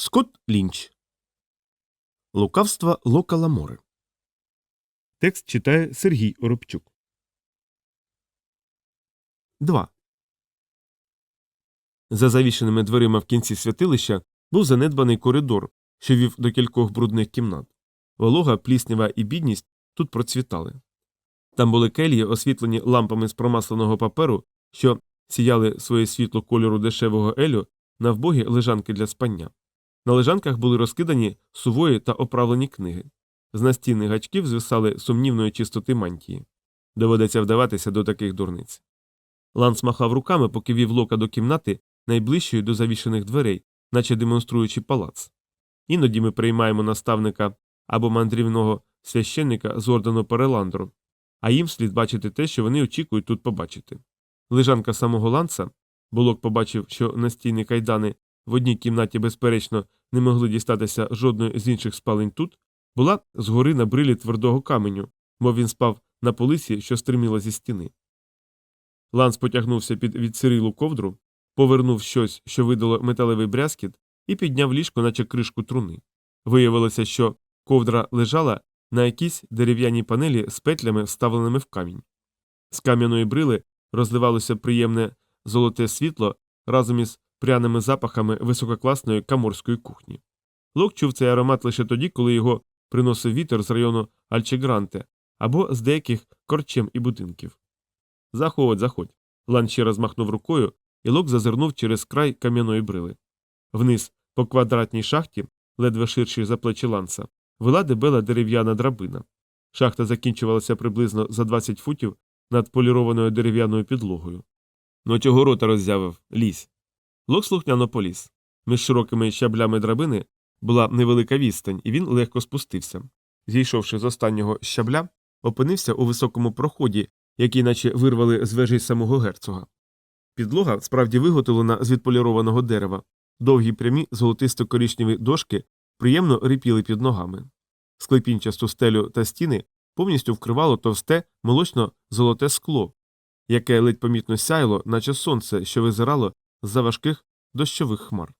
Скотт Лінч. Лукавство Лока Ламори. Текст читає Сергій Оробчук. 2. За завішеними дверима в кінці святилища був занедбаний коридор, що вів до кількох брудних кімнат. Волога, пліснява і бідність тут процвітали. Там були келії, освітлені лампами з промасленого паперу, що сіяли своє світло кольору дешевого елю на вбогі лежанки для спання. На лежанках були розкидані сувої та оправлені книги. З настінних гачків звисали сумнівної чистоти мантії. Доведеться вдаватися до таких дурниць. Ланс махав руками, поки вів лока до кімнати, найближчої до завішених дверей, наче демонструючи палац. Іноді ми приймаємо наставника або мандрівного священника з ордену Переландру, а їм слід бачити те, що вони очікують тут побачити. Лежанка самого ланса, Болок побачив, що настійні кайдани в одній кімнаті, безперечно, не могли дістатися жодної з інших спалень тут, була згори на брилі твердого каменю, мов він спав на полисі, що стриміла зі стіни. Ланс потягнувся під відсирілу ковдру, повернув щось, що видало металевий брязкіт, і підняв ліжко, наче кришку труни. Виявилося, що ковдра лежала на якійсь дерев'яній панелі з петлями, вставленими в камінь. З кам'яної брили розливалося приємне золоте світло разом із пряними запахами висококласної каморської кухні. Лок чув цей аромат лише тоді, коли його приносив вітер з району Альчегранте або з деяких корчем і будинків. Заходь, заходь. Лан ще раз махнув рукою, і лок зазирнув через край кам'яної брили. Вниз, по квадратній шахті, ледве ширшій за плечі ланса, вела дебела дерев'яна драбина. Шахта закінчувалася приблизно за 20 футів над полірованою дерев'яною підлогою. Ну чого рота роззявив? Лізь. Лок слухняно поліз. Між широкими щаблями драбини була невелика відстань, і він легко спустився. Зійшовши з останнього щабля, опинився у високому проході, який наче вирвали з вежі самого герцога. Підлога справді виготовлена з відполірованого дерева, довгі прямі золотисто-корічневі дошки приємно рипіли під ногами. Склепінчасту стелю та стіни повністю вкривало товсте молочно-золоте скло, яке ледь помітно сяяло, наче сонце, що визирало з-за важких дощових хмар.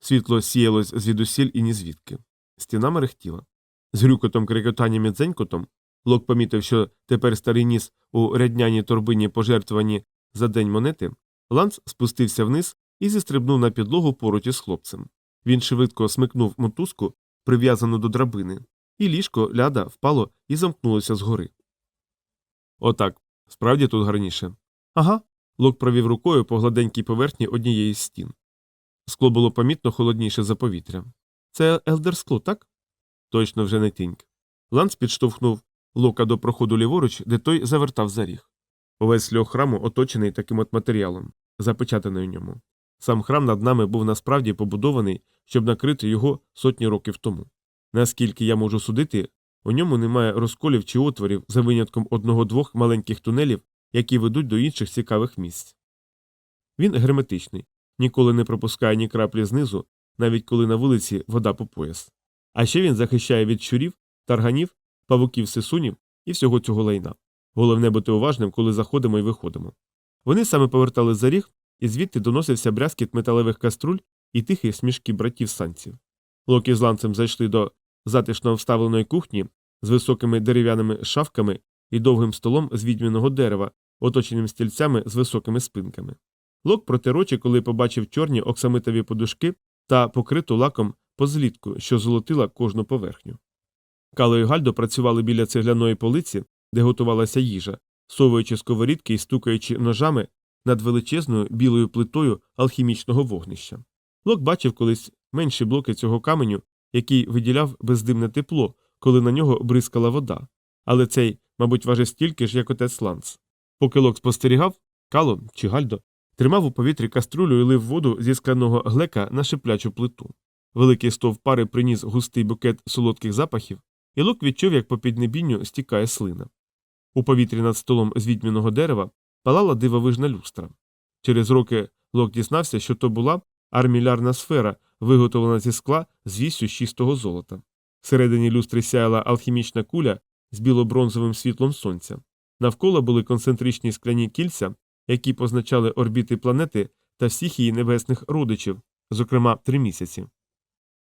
Світло сіялось звідусіль і нізвідки. Стіна мерехтіла. З грюкотом, крикотанням і дзенькотом Лок помітив, що тепер старий ніс у рядняній торбині пожертвувані за день монети, Ланс спустився вниз і зістрибнув на підлогу поруч із хлопцем. Він швидко смикнув мотузку, прив'язану до драбини, і ліжко ляда впало і замкнулося згори. Отак, справді тут гарніше. Ага. Лок провів рукою по гладенькій поверхні однієї з стін. Скло було помітно холодніше за повітря. Це елдерскло, так? Точно вже не тіньк. Ланс підштовхнув лока до проходу ліворуч, де той завертав за ріг. Увесь льох храму оточений таким от матеріалом, запечатаний у ньому. Сам храм над нами був насправді побудований, щоб накрити його сотні років тому. Наскільки я можу судити, у ньому немає розколів чи отворів за винятком одного-двох маленьких тунелів, які ведуть до інших цікавих місць. Він герметичний, ніколи не пропускає ні краплі знизу, навіть коли на вулиці вода по пояс. А ще він захищає від щурів, тарганів, павуків сисунів і всього цього лайна. Головне бути уважним, коли заходимо і виходимо. Вони саме повертали за ріг, і звідти доносився брязкіт металевих каструль і тихі смішки братів санців. Локі з ланцем зайшли до затишно вставленої кухні з високими дерев'яними шафками і довгим столом з відьміного дерева, оточеним стільцями з високими спинками. Лок протер очі, коли побачив чорні оксамитові подушки та покриту лаком позлітку, що золотила кожну поверхню. Кало і Гальдо працювали біля цегляної полиці, де готувалася їжа, совуючи сковорідки і стукаючи ножами над величезною білою плитою алхімічного вогнища. Лок бачив колись менші блоки цього каменю, який виділяв бездимне тепло, коли на нього бризкала вода, але цей, мабуть, важить стільки ж, як отець Ланс. Поки Лок спостерігав, Кало чи Гальдо тримав у повітрі каструлю і лив воду зі скляного глека на шиплячу плиту. Великий стов пари приніс густий букет солодких запахів, і Лок відчув, як по піднебінню стікає слина. У повітрі над столом з відьміного дерева палала дивовижна люстра. Через роки Лок дізнався, що то була армілярна сфера, виготовлена зі скла з вісю чистого золота. Всередині люстри сяяла алхімічна куля з білобронзовим світлом сонця. Навколо були концентричні скляні кільця, які позначали орбіти планети та всіх її небесних родичів, зокрема три місяці.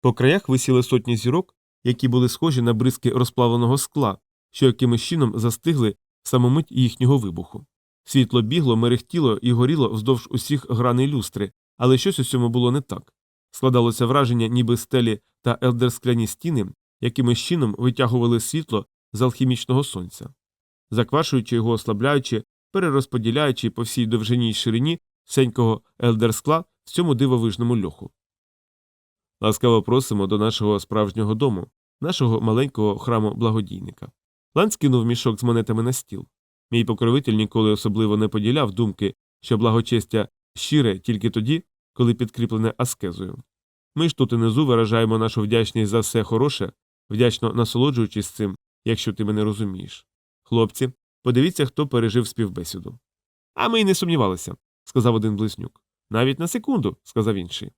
По краях висіли сотні зірок, які були схожі на бризки розплавленого скла, що якимось чином застигли самомить їхнього вибуху. Світло бігло, мерехтіло і горіло вздовж усіх граней люстри, але щось у цьому було не так. Складалося враження, ніби стелі та елдерскляні стіни якимось чином витягували світло з алхімічного сонця. Заквашуючи його, ослабляючи, перерозподіляючи по всій довжині й ширині сенького елдерскла в цьому дивовижному льоху. Ласкаво просимо до нашого справжнього дому, нашого маленького храму благодійника. Лан скинув мішок з монетами на стіл. Мій покровитель ніколи особливо не поділяв думки, що благочестя щире тільки тоді, коли підкріплене аскезою. Ми ж тут унизу виражаємо нашу вдячність за все хороше, вдячно насолоджуючись цим, якщо ти мене розумієш. Хлопці, подивіться, хто пережив співбесіду. А ми й не сумнівалися, сказав один близнюк. Навіть на секунду, сказав інший.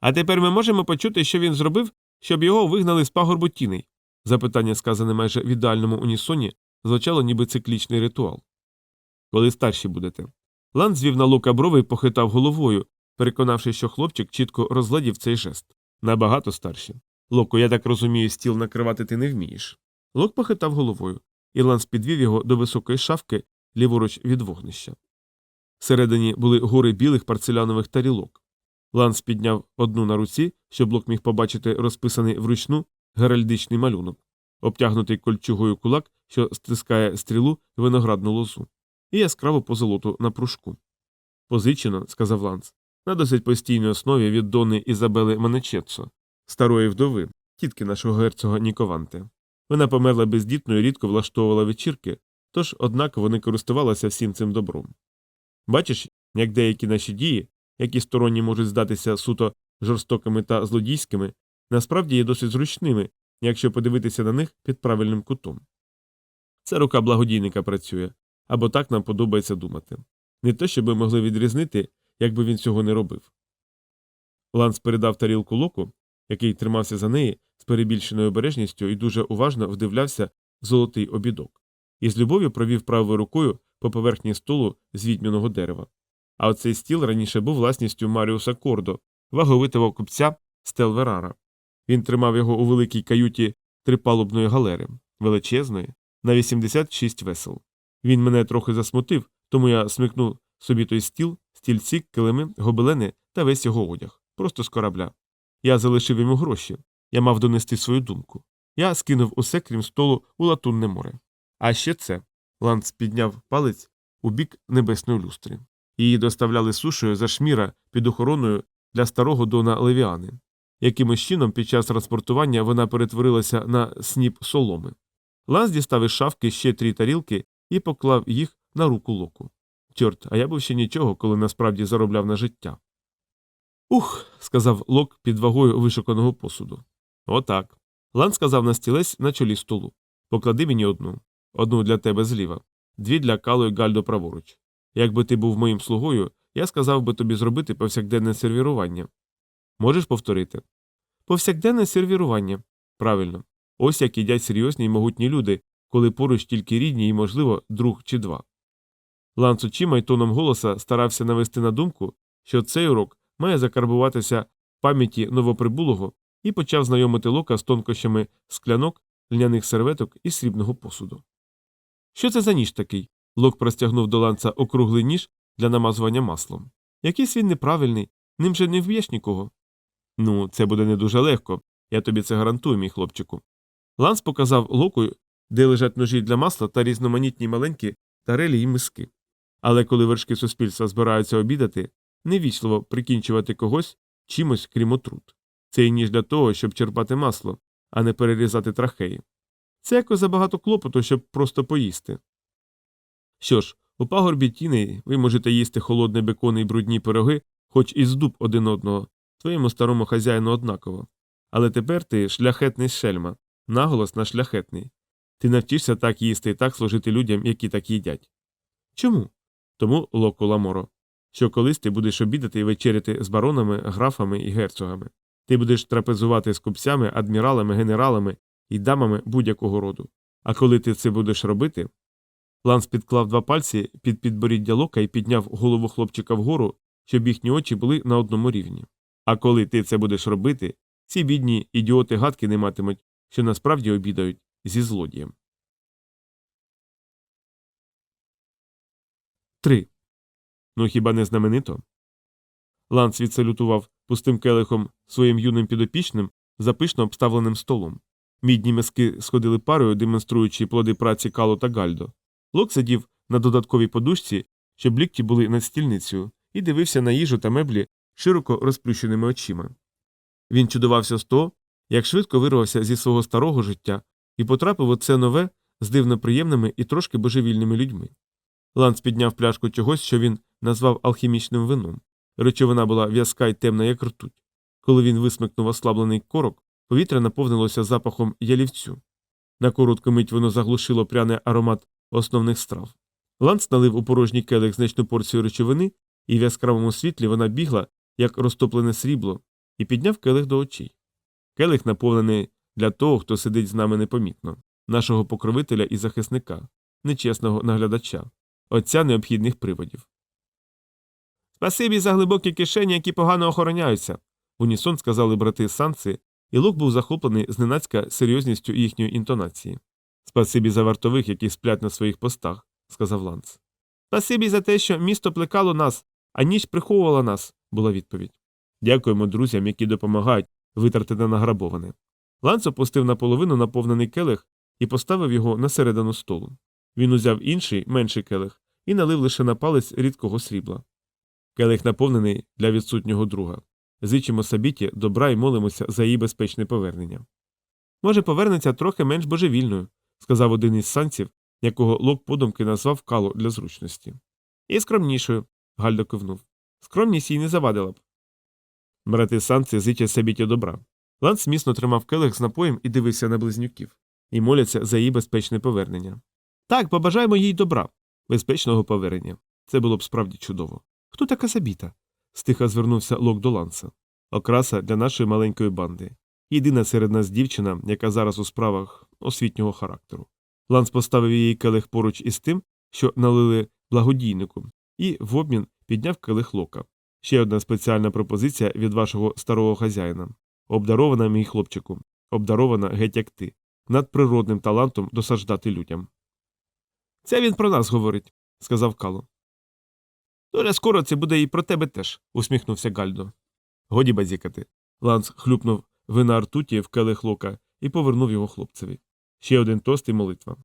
А тепер ми можемо почути, що він зробив, щоб його вигнали з пагорбу тіней. Запитання, сказане майже в ідеальному унісоні, звучало ніби циклічний ритуал. Коли старші будете. Лан звів на лука брови і похитав головою, переконавши, що хлопчик чітко розгладів цей жест. Набагато старші. Локу, я так розумію, стіл накривати ти не вмієш. Лок похитав головою, і Ланс підвів його до високої шафки ліворуч від вогнища. Всередині були гори білих парцелянових тарілок. Ланс підняв одну на руці, щоб Лок міг побачити розписаний вручну геральдичний малюнок, обтягнутий кольчугою кулак, що стискає стрілу і виноградну лозу, і яскраво позолоту на пружку. Позичено, сказав Ланс, на досить постійній основі від Дони Ізабели Манечецо, старої вдови, тітки нашого герцога Нікованте. Вона померла бездітно і рідко влаштовувала вечірки, тож, однак, вони користувалися всім цим добром. Бачиш, як деякі наші дії, які сторонні можуть здатися суто жорстокими та злодійськими, насправді є досить зручними, якщо подивитися на них під правильним кутом. Це рука благодійника працює, або так нам подобається думати. Не те, щоб ми могли відрізнити, якби він цього не робив. Ланс передав тарілку локу, який тримався за неї перебільшеною обережністю і дуже уважно вдивлявся в золотий обідок, і з любов'ю провів правою рукою по поверхні столу з відьмяного дерева. А оцей стіл раніше був власністю Маріуса Кордо, ваговитого купця Стелверара. Він тримав його у великій каюті трипалубної галери, величезної, на 86 весел. Він мене трохи засмутив, тому я смикнув собі той стіл, стільці, килими, гобелени та весь його одяг, просто з корабля. Я залишив йому гроші, я мав донести свою думку. Я скинув усе, крім столу, у латунне море. А ще це. Ланц підняв палець у бік небесної люстри. Її доставляли сушею за шміра під охороною для старого дона Левіани. Якимось чином під час транспортування вона перетворилася на сніп соломи. Ланс дістав із шафки ще три тарілки і поклав їх на руку локу. Чорт, а я був ще нічого, коли насправді заробляв на життя. Ух. сказав лок під вагою вишуканого посуду. Отак. Лан сказав на стілець на чолі столу. Поклади мені одну. Одну для тебе зліва, дві для Кало і Гальдо праворуч. Якби ти був моїм слугою, я сказав би тобі зробити повсякденне сервірування. Можеш повторити? Повсякденне сервірування. Правильно. Ось як їдять серйозні й могутні люди, коли поруч тільки рідні і, можливо, друг чи два. Ланц очима й тоном голоса старався навести на думку, що цей урок має закарбуватися в пам'яті новоприбулого і почав знайомити лока з тонкощами склянок, льняних серветок і срібного посуду. Що це за ніж такий? Лок простягнув до ланца округлий ніж для намазування маслом. Якийсь він неправильний, ним же не вб'єш нікого. Ну, це буде не дуже легко, я тобі це гарантую, мій хлопчику. Ланс показав локу, де лежать ножі для масла та різноманітні маленькі тарелі й миски. Але коли вершки суспільства збираються обідати, невічливо прикінчувати когось чимось крім отрут. Цей ніж для того, щоб черпати масло, а не перерізати трахеї. Це якось забагато клопоту, щоб просто поїсти. Що ж, у пагорбі тіней ви можете їсти холодне бекон і брудні пироги, хоч і з дуб один одного, твоєму старому хазяїну однаково. Але тепер ти шляхетний шельма, наголос на шляхетний. Ти навчишся так їсти і так служити людям, які так їдять. Чому? Тому, Локо Ламоро, що колись ти будеш обідати і вечеряти з баронами, графами і герцогами. Ти будеш трапезувати з купцями, адміралами, генералами і дамами будь-якого роду. А коли ти це будеш робити. Ланс підклав два пальці під підборіддя лока і підняв голову хлопчика вгору, щоб їхні очі були на одному рівні. А коли ти це будеш робити, Ці бідні ідіоти гадки не матимуть, що насправді обідають зі злодієм. 3. Ну хіба не знаменито? Ланс відсалютував пустим келихом своїм юним підопічним за пишно обставленим столом. Мідні миски сходили парою, демонструючи плоди праці Кало та Гальдо. Лок сидів на додатковій подушці, щоб лікті були над стільницею, і дивився на їжу та меблі широко розплющеними очима. Він чудувався з того, як швидко вирвався зі свого старого життя і потрапив у це нове з дивно приємними і трошки божевільними людьми. Ланс підняв пляшку чогось, що він назвав алхімічним вином. Речовина була в'язка й темна, як ртуть. Коли він висмикнув ослаблений корок, повітря наповнилося запахом ялівцю. На коротку мить воно заглушило пряний аромат основних страв. Ланс налив у порожній келих значну порцію речовини, і в яскравому світлі вона бігла, як розтоплене срібло, і підняв келих до очей. Келих наповнений для того, хто сидить з нами непомітно, нашого покровителя і захисника, нечесного наглядача, отця необхідних приводів. Спасибі за глибокі кишені, які погано охороняються, унісон сказали брати Санси, і Лук був захоплений зненацька серйозністю їхньої інтонації. Спасибі за вартових, які сплять на своїх постах, сказав Ланс. Спасибі за те, що місто плекало нас, а ніч приховувала нас, була відповідь. Дякуємо друзям, які допомагають витратити награбоване. Ланс опустив наполовину наповнений келих і поставив його на середину столу. Він узяв інший, менший келих, і налив лише на палець рідкого срібла. Келих наповнений для відсутнього друга. Зичимо Сабіті добра і молимося за її безпечне повернення. Може, повернеться трохи менш божевільною, сказав один із санців, якого лоб подумки назвав кало для зручності. І скромнішою, Гальдо кивнув. Скромність їй не завадила б. Брати санці зичать Сабіті добра. Ланс міцно тримав келих з напоєм і дивився на близнюків, і моляться за її безпечне повернення. Так, побажаємо їй добра, безпечного повернення. Це було б справді чудово. Хто така Сабіта? стиха звернувся Лок до Ланса. Окраса для нашої маленької банди. Єдина серед нас дівчина, яка зараз у справах освітнього характеру. Ланс поставив її келих поруч із тим, що налили благодійнику, і в обмін підняв келих лока. Ще одна спеціальна пропозиція від вашого старого хазяїна. Обдарована, мій хлопчику, обдарована геть як ти, надприродним талантом досаждати людям. Це він про нас говорить, сказав Кало. Дуже скоро це буде і про тебе теж, усміхнувся Гальдо. Годі базікати. Ланс хлюпнув вина ртуті в келих лока і повернув його хлопцеві. Ще один тост і молитва.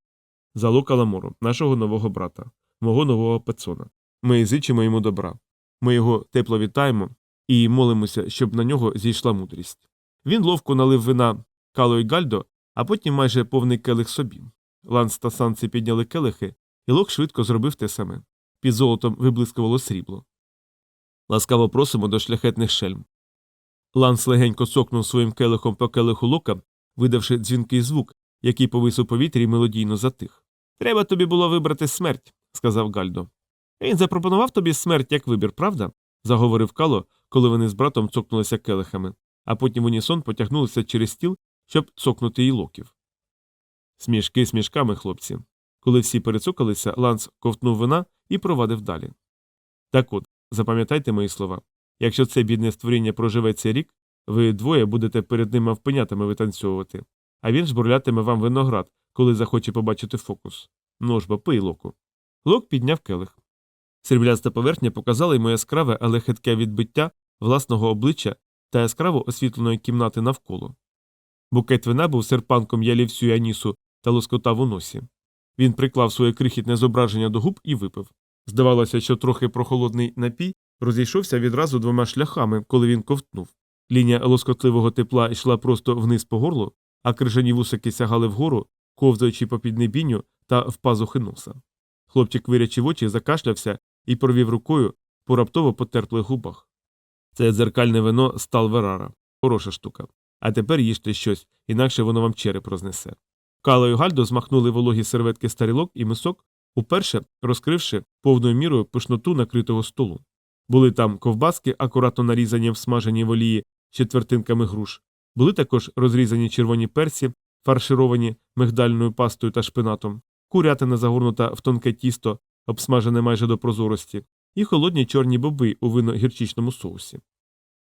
За Лока Ламору, нашого нового брата, мого нового пецона. Ми зичимо йому добра. Ми його тепло вітаємо і молимося, щоб на нього зійшла мудрість. Він ловко налив вина Кало і Гальдо, а потім майже повний келих собі. Ланс та санці підняли келихи, і Лок швидко зробив те саме. Під золотом виблискувало срібло. Ласкаво просимо до шляхетних шельм. Ланс легенько цокнув своїм келихом по келиху лока, видавши дзвінкий звук, який повис у повітрі мелодійно затих. Треба тобі було вибрати смерть, сказав Гальдо. Він запропонував тобі смерть як вибір, правда? заговорив Кало, коли вони з братом цокнулися келихами, а потім в унісон потягнулися через стіл, щоб цокнути їй локів. Смішки смішками, хлопці. Коли всі перецокалися, Ланс ковтнув вина і провадив далі. Так от, запам'ятайте мої слова якщо це бідне створіння проживе цей рік, ви двоє будете перед ним впинятами витанцьовувати, а він жбурлятиме вам виноград, коли захоче побачити фокус. Ну ж бо, пий локу. Лок підняв келих. Срібляста поверхня показала йому яскраве, але хитке відбиття власного обличчя та яскраво освітленої кімнати навколо. Букет вина був серпанком ялівцю і анісу та лоскотав у носі. Він приклав своє крихітне зображення до губ і випив. Здавалося, що трохи прохолодний напій розійшовся відразу двома шляхами, коли він ковтнув. Лінія лоскотливого тепла йшла просто вниз по горлу, а крижані вусики сягали вгору, ковзаючи по піднебінню та в пазухи носа. Хлопчик вирячив очі, закашлявся і провів рукою по раптово потерплих губах. Це дзеркальне вино стал Верара. Хороша штука. А тепер їжте щось, інакше воно вам череп рознесе. Кало і Гальдо змахнули вологі серветки старілок і мисок, уперше розкривши повною мірою пишноту накритого столу. Були там ковбаски, акуратно нарізані в смаженій волії четвертинками груш, були також розрізані червоні персі, фаршировані мигдальною пастою та шпинатом, курятина загорнута в тонке тісто, обсмажене майже до прозорості, і холодні чорні боби у вино гірчичному соусі.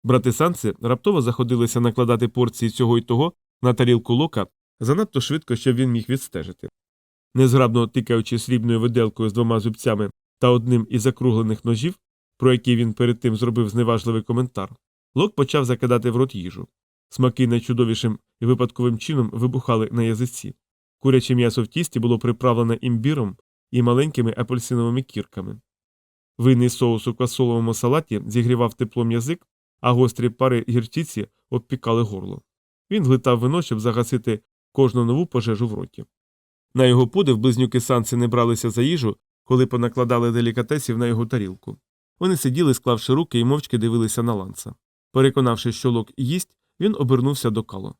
Брати Санце раптово заходилися накладати порції цього й того на тарілку лока занадто швидко, щоб він міг відстежити. Незграбно тикаючи срібною виделкою з двома зубцями та одним із закруглених ножів, про який він перед тим зробив зневажливий коментар, лок почав закидати в рот їжу. Смаки найчудовішим і випадковим чином вибухали на язиці. Куряче м'ясо в тісті було приправлене імбіром і маленькими апельсиновими кірками. Винний соус у квасоловому салаті зігрівав теплом язик, а гострі пари гірчиці обпікали горло. Він глитав вино, щоб загасити кожну нову пожежу в роті. На його подив близнюки санси не бралися за їжу, коли понакладали делікатесів на його тарілку. Вони сиділи, склавши руки і мовчки дивилися на ланца. Переконавши, що лок їсть, він обернувся до кало.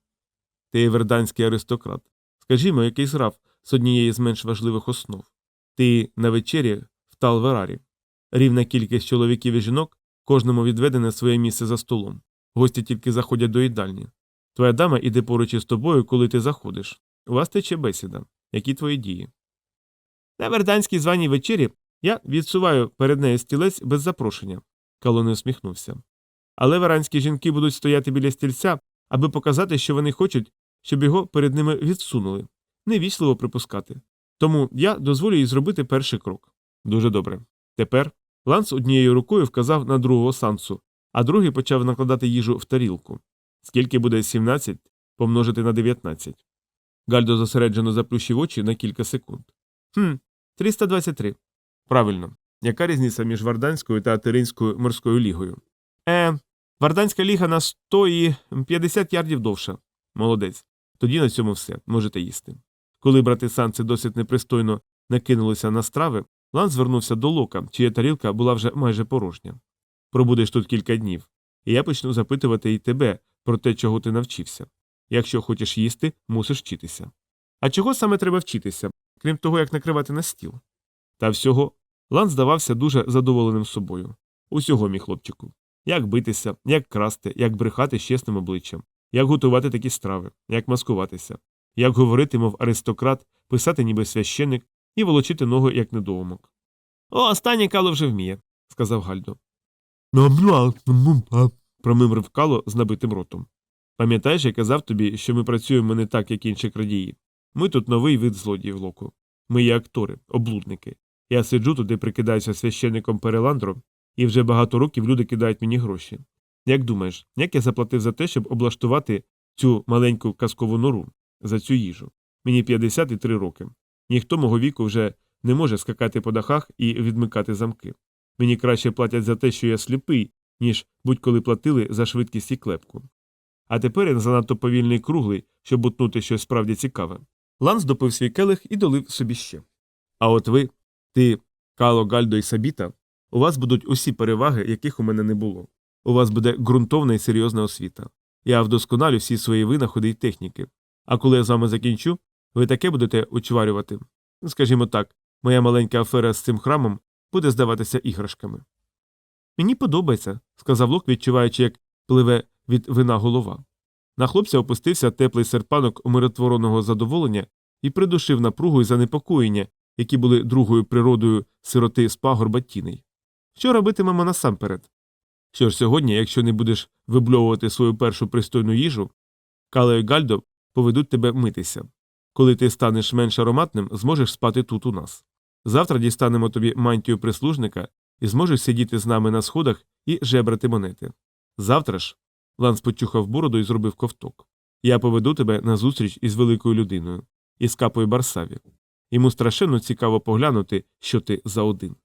Ти верданський аристократ. Скажімо, який зграв з однієї з менш важливих основ. Ти на вечері в Талверарі. Рівна кількість чоловіків і жінок, кожному відведене своє місце за столом. Гості тільки заходять до їдальні. Твоя дама іде поруч із тобою, коли ти заходиш. У вас тече бесіда. Які твої дії? На верданській званій вечері я відсуваю перед нею стілець без запрошення. Кало не усміхнувся. Але веранські жінки будуть стояти біля стільця, аби показати, що вони хочуть, щоб його перед ними відсунули. Невічливо припускати. Тому я дозволю їй зробити перший крок. Дуже добре. Тепер Ланс однією рукою вказав на другого сансу, а другий почав накладати їжу в тарілку. Скільки буде 17 помножити на 19? Гальдо зосереджено заплющив очі на кілька секунд. Хм, 323. Правильно. Яка різниця між Варданською та Атеринською морською лігою? Е, Варданська ліга на 100 і 50 ярдів довша. Молодець. Тоді на цьому все. Можете їсти. Коли брати санці досить непристойно накинулися на страви, Лан звернувся до лока, чия тарілка була вже майже порожня. Пробудеш тут кілька днів, і я почну запитувати і тебе про те, чого ти навчився. Якщо хочеш їсти, мусиш вчитися. А чого саме треба вчитися, крім того, як накривати на стіл? Та всього Лан здавався дуже задоволеним собою. Усього, мій хлопчику. Як битися, як красти, як брехати з чесним обличчям, як готувати такі страви, як маскуватися, як говорити, мов аристократ, писати ніби священник і волочити ноги, як недоумок. О, останній кало вже вміє, сказав Гальдо. Промимрив кало з набитим ротом. Пам'ятаєш, я казав тобі, що ми працюємо не так, як інші крадії. Ми тут новий вид злодіїв локу. Ми є актори, облудники. Я сиджу туди, прикидаюся священником Переландром, і вже багато років люди кидають мені гроші. Як думаєш, як я заплатив за те, щоб облаштувати цю маленьку казкову нору, за цю їжу? Мені 53 роки. Ніхто мого віку вже не може скакати по дахах і відмикати замки. Мені краще платять за те, що я сліпий, ніж будь-коли платили за швидкість і клепку. А тепер занадто повільний круглий, щоб утнути щось справді цікаве. Ланс допив свій келих і долив собі ще. А от ви, ти, Кало, Гальдо і Сабіта, у вас будуть усі переваги, яких у мене не було. У вас буде ґрунтовна і серйозна освіта. Я вдосконалю всі свої винаходи і техніки. А коли я з вами закінчу, ви таке будете учварювати. Скажімо так, моя маленька афера з цим храмом буде здаватися іграшками. Мені подобається, сказав Лок, відчуваючи, як пливе від вина голова. На хлопця опустився теплий серпанок умиротвореного задоволення і придушив напругу і занепокоєння, які були другою природою сироти з пагорба тіней. Що робитимемо насамперед? Що ж сьогодні, якщо не будеш вибльовувати свою першу пристойну їжу, Кале і Гальдо поведуть тебе митися. Коли ти станеш менш ароматним, зможеш спати тут у нас. Завтра дістанемо тобі мантію прислужника і зможеш сидіти з нами на сходах і жебрати монети. Завтра ж. Ланс почухав бороду і зробив ковток. Я поведу тебе на зустріч із великою людиною, із капою Барсаві. Йому страшенно цікаво поглянути, що ти за один.